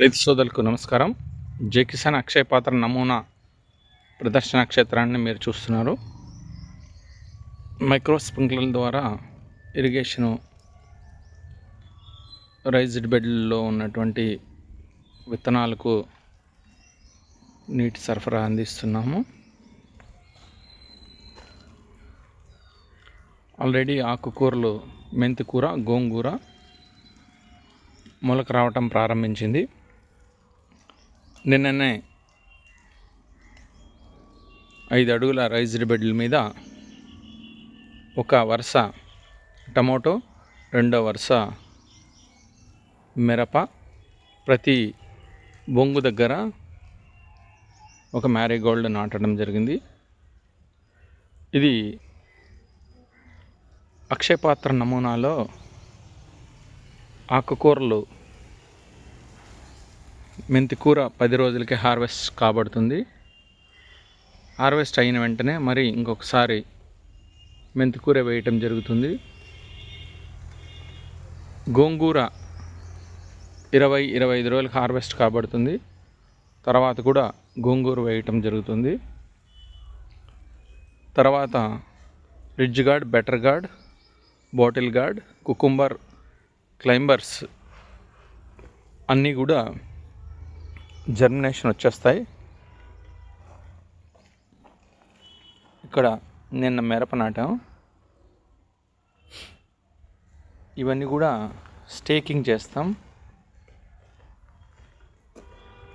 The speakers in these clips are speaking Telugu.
రైతు సోదరులకు నమస్కారం. జే కిసాన్ అక్షయ పాత్ర నమూనా ప్రదర్శన క్షేత్రాన్ని మీరు చూస్తున్నారు. మైక్రో స్ప్రింక్లర్ల ద్వారా ఇరిగేషను రైజ్డ్ బెడ్లలో ఉన్నటువంటి విత్తనాలకు నీటి సరఫరా అందిస్తున్నాము. ఆల్రెడీ ఆకుకూరలు మెంతికూర గోంగూర మొలక రావటం ప్రారంభించింది. నిన్ననే ఐదు అడుగుల రైజ్డ్ బెడ్ల మీద ఒక వరుస టమోటో రెండో వరుస మిరప ప్రతి బొంగు దగ్గర ఒక మ్యారీగోల్డ్ నాటడం జరిగింది. ఇది అక్షయపాత్ర నమూనాలో ఆకుకూరలు మెంతికూర పది రోజులకి హార్వెస్ట్ కాబడుతుంది. హార్వెస్ట్ అయిన వెంటనే మరి ఇంకొకసారి మెంతికూర వేయటం జరుగుతుంది. గోంగూర ఇరవై ఇరవై ఐదు రోజులకు హార్వెస్ట్ కాబడుతుంది. తర్వాత కూడా గోంగూర వేయటం జరుగుతుంది. తర్వాత ridge gourd better gourd bottle gourd cucumber climbers అన్నీ కూడా జర్మినేషన్ వచ్చేస్తాయి. ఇక్కడ నిన్న మిరప నాటాం. ఇవన్నీ కూడా స్టేకింగ్ చేస్తాం.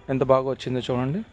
ఎంత బాగా వచ్చిందో చూడండి.